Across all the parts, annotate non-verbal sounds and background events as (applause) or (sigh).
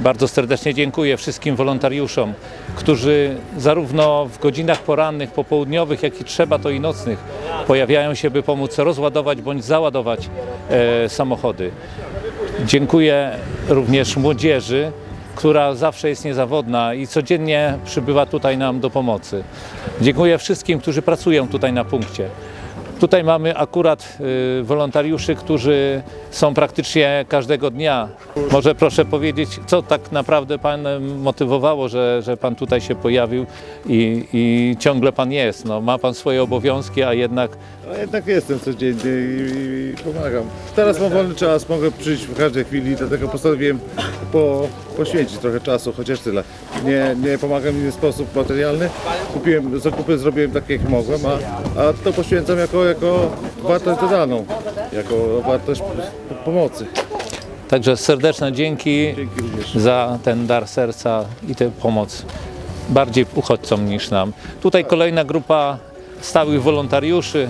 Bardzo serdecznie dziękuję wszystkim wolontariuszom, którzy zarówno w godzinach porannych, popołudniowych, jak i trzeba to i nocnych pojawiają się, by pomóc rozładować bądź załadować e, samochody. Dziękuję również młodzieży, która zawsze jest niezawodna i codziennie przybywa tutaj nam do pomocy. Dziękuję wszystkim, którzy pracują tutaj na punkcie. Tutaj mamy akurat y, wolontariuszy, którzy są praktycznie każdego dnia. Może proszę powiedzieć, co tak naprawdę Pan motywowało, że, że Pan tutaj się pojawił i, i ciągle Pan jest. No, ma Pan swoje obowiązki, a jednak A jednak jestem codziennie i pomagam. Teraz mam wolny czas, mogę przyjść w każdej chwili, dlatego postanowiłem po, poświęcić trochę czasu, chociaż tyle. Nie, nie pomagam w inny sposób materialny. Kupiłem, zakupy zrobiłem takie jak mogłem, a, a to poświęcam jako, jako wartość dodaną, jako wartość pomocy. Także serdeczne dzięki Dzięki za ten dar serca i tę pomoc bardziej uchodźcom niż nam. Tutaj kolejna grupa stałych wolontariuszy.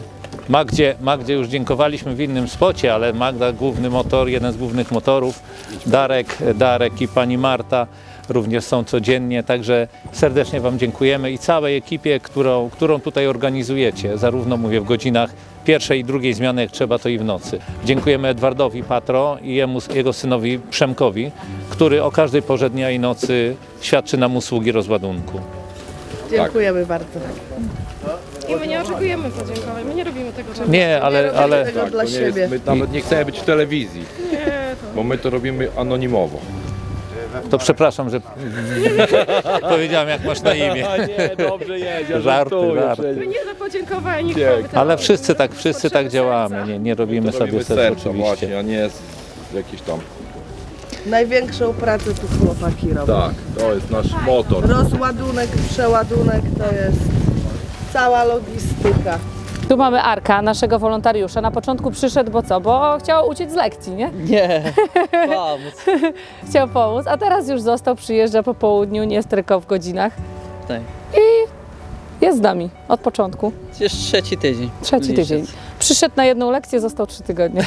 Magdzie, Magdzie już dziękowaliśmy w innym spocie, ale Magda główny motor, jeden z głównych motorów, Darek, Darek i pani Marta również są codziennie, także serdecznie Wam dziękujemy i całej ekipie, którą, którą tutaj organizujecie, zarówno mówię w godzinach pierwszej i drugiej zmiany, jak trzeba, to i w nocy. Dziękujemy Edwardowi Patro i jemu, jego synowi Przemkowi, który o każdej porze dnia i nocy świadczy nam usługi rozładunku. Dziękujemy bardzo. I my nie oczekujemy podziękowań, my nie robimy tego dla Nie, ale, ale Tego dla to nie jest, siebie. my nawet nie chcemy być w telewizji, bo my to robimy anonimowo. to przepraszam, że (laughs) powiedziałem jak masz na imię. nie, dobrze jest, (laughs) ja Żarty, żartuję żarty. przecież. My nie za podziękowań, nie. Ale wszyscy tak, wszyscy tak działamy, nie, nie robimy To sobie robimy serc serca oczywiście. właśnie, a nie z jakiś tam. Największą pracę tu chłopaki robią. Tak, to jest nasz motor. Rozładunek, przeładunek to jest cała logistyka. Tu mamy Arka, naszego wolontariusza. Na początku przyszedł, bo co? Bo chciał uciec z lekcji, nie? Nie, (laughs) pomóc. Chciał pomóc, a teraz już został, przyjeżdża po południu, nie jest tylko w godzinach. Tak. Jest z nami od początku. Już trzeci tydzień. Trzeci tydzień. Przyszedł na jedną lekcję, został trzy tygodnie.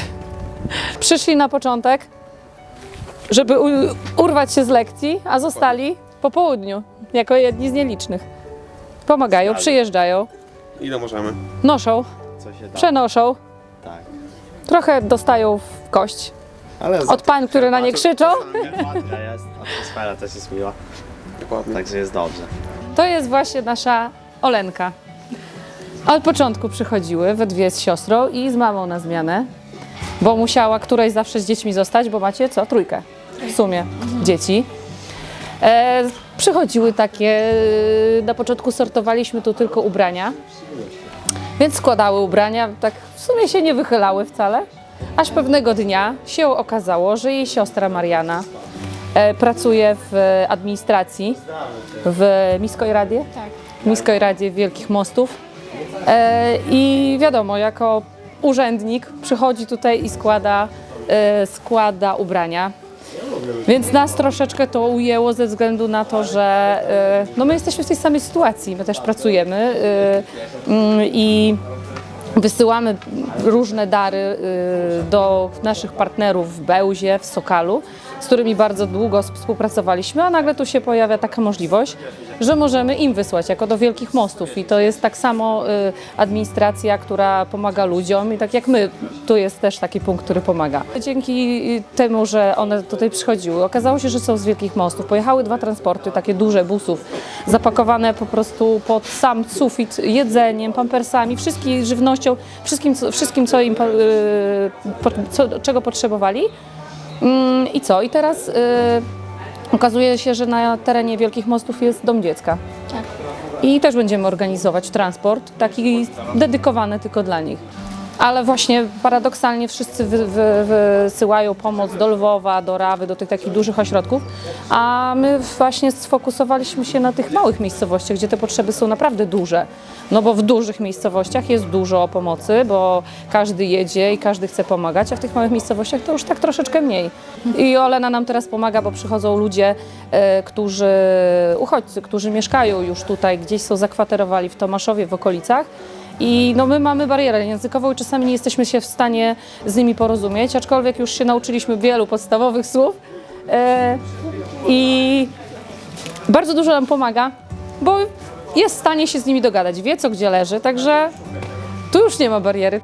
(laughs) Przyszli na początek, żeby urwać się z lekcji, a zostali po południu, jako jedni z nielicznych. Pomagają, przyjeżdżają, Ile możemy? noszą, Co się da? przenoszą. Tak. Trochę dostają w kość Ale od pań, które na nie krzyczą. Ładna jest, atmosfera też jest miła. Także jest dobrze. To jest właśnie nasza Olenka. Od początku przychodziły we dwie z siostrą i z mamą na zmianę, bo musiała któraś zawsze z dziećmi zostać, bo macie co? Trójkę w sumie dzieci. E, przychodziły takie, e, na początku sortowaliśmy tu tylko ubrania, więc składały ubrania, tak w sumie się nie wychylały wcale, aż pewnego dnia się okazało, że jej siostra Mariana e, pracuje w administracji w Miskiej Radzie? Tak. W Miskiej Radzie Wielkich Mostów. I wiadomo, jako urzędnik przychodzi tutaj i składa, składa ubrania. Więc nas troszeczkę to ujęło ze względu na to, że e, no my jesteśmy w tej samej sytuacji, my też pracujemy e, mm, i wysyłamy różne dary y, do naszych partnerów w Bełzie, w Sokalu, z którymi bardzo długo współpracowaliśmy, a nagle tu się pojawia taka możliwość, że możemy im wysłać jako do Wielkich Mostów i to jest tak samo y, administracja, która pomaga ludziom i tak jak my, tu jest też taki punkt, który pomaga. Dzięki y, temu, że one tutaj przychodziły, okazało się, że są z Wielkich Mostów. Pojechały dwa transporty, takie duże busów, zapakowane po prostu pod sam sufit jedzeniem, pampersami, wszystkim wszystkim, co- wszystkim co im, y, co, czego potrzebowali. Mm, I co? I teraz y, okazuje się, że na terenie Wielkich Mostów jest dom dziecka. I też będziemy organizować transport, taki dedykowany tylko dla nich. Ale właśnie paradoksalnie wszyscy wy, wy, wysyłają pomoc do Lwowa, do Rawy, do tych takich dużych ośrodków, a my właśnie sfokusowaliśmy się na tych małych miejscowościach, gdzie te potrzeby są naprawdę duże. No bo w dużych miejscowościach jest dużo pomocy, bo każdy jedzie i każdy chce pomagać, a w tych małych miejscowościach to już tak troszeczkę mniej. I Olena nam teraz pomaga, bo przychodzą ludzie, e, którzy, uchodźcy, którzy mieszkają już tutaj, gdzieś są zakwaterowali w Tomaszowie, w okolicach. I no, my mamy barierę językową i czasami nie jesteśmy się w stanie z nimi porozumieć, aczkolwiek już się nauczyliśmy wielu podstawowych słów. E, I bardzo dużo nam pomaga, bo jest w stanie się z nimi dogadać, wie co gdzie leży, także tu już nie ma bariery.